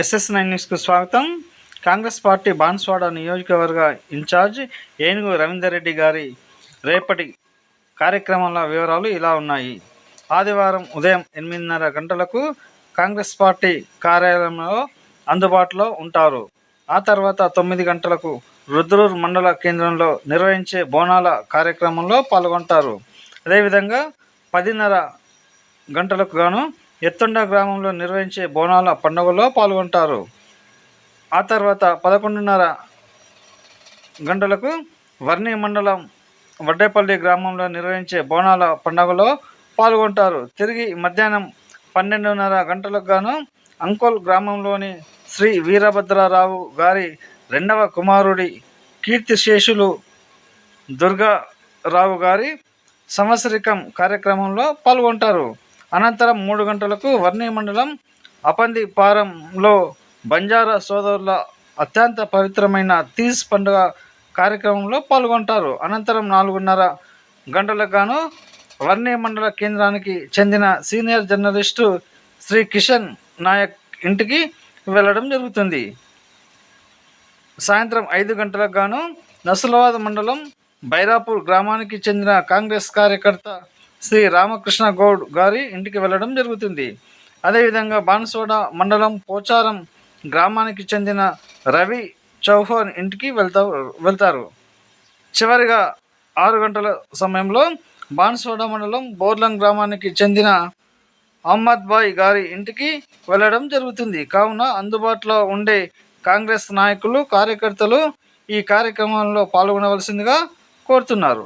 SS nine న్యూస్కు స్వాగతం. Congress party Banswada నియోజకవర్గ ఇన్ఛార్జ్ ఏనుగు రవీందర్ రెడ్డి గారి రేపటి కార్యక్రమాల వివరాలు ఇలా ఉన్నాయి. ఆదివారం ఉదయం ఎనిమిదిన్నర గంటలకు కాంగ్రెస్ పార్టీ కార్యాలయంలో అందుబాటులో ఉంటారు. ఆ తర్వాత తొమ్మిది గంటలకు రుద్రూర్ మండల కేంద్రంలో నిర్వహించే బోనాల కార్యక్రమంలో పాల్గొంటారు. అదేవిధంగా పదిన్నర గంటలకు గాను ఎత్తుండ గ్రామంలో నిర్వహించే బోనాల పండుగలో పాల్గొంటారు. ఆ తర్వాత పదకొండున్నర గంటలకు వర్ణి మండలం వడ్డేపల్లి గ్రామంలో నిర్వహించే బోనాల పండుగలో పాల్గొంటారు. తిరిగి మధ్యాహ్నం పన్నెండున్నర గంటలకు గాను అంకోల్ గ్రామంలోని శ్రీ వీరభద్రరావు గారి రెండవ కుమారుడి కీర్తిశేషులు దుర్గారావు గారి సంవత్సరికం కార్యక్రమంలో పాల్గొంటారు. అనంతరం మూడు గంటలకు వర్ణి మండలం అపందిపారంలో బంజారా సోదరుల అత్యంత పవిత్రమైన తీజ్ పండుగ కార్యక్రమంలో పాల్గొంటారు. అనంతరం నాలుగున్నర గంటలకు గాను వర్ణి మండల కేంద్రానికి చెందిన సీనియర్ జర్నలిస్టు శ్రీ కిషన్ నాయక్ ఇంటికి వెళ్ళడం జరుగుతుంది. సాయంత్రం ఐదు గంటలకు గాను నసులవాద మండలం బైరాపూర్ గ్రామానికి చెందిన కాంగ్రెస్ కార్యకర్త శ్రీ రామకృష్ణ గౌడ్ గారి ఇంటికి వెళ్ళడం జరుగుతుంది. అదేవిధంగా బాన్సోడ మండలం పోచారం గ్రామానికి చెందిన రవి చౌహాన్ ఇంటికి వెళ్తా వెళ్తారు. చివరిగా ఆరు గంటల సమయంలో బాన్సోడ మండలం బోర్లం గ్రామానికి చెందిన అహ్మద్ బాయ్ గారి ఇంటికి వెళ్ళడం జరుగుతుంది. కావున అందుబాటులో ఉండే కాంగ్రెస్ నాయకులు కార్యకర్తలు ఈ కార్యక్రమంలో పాల్గొనవలసిందిగా కోరుతున్నారు.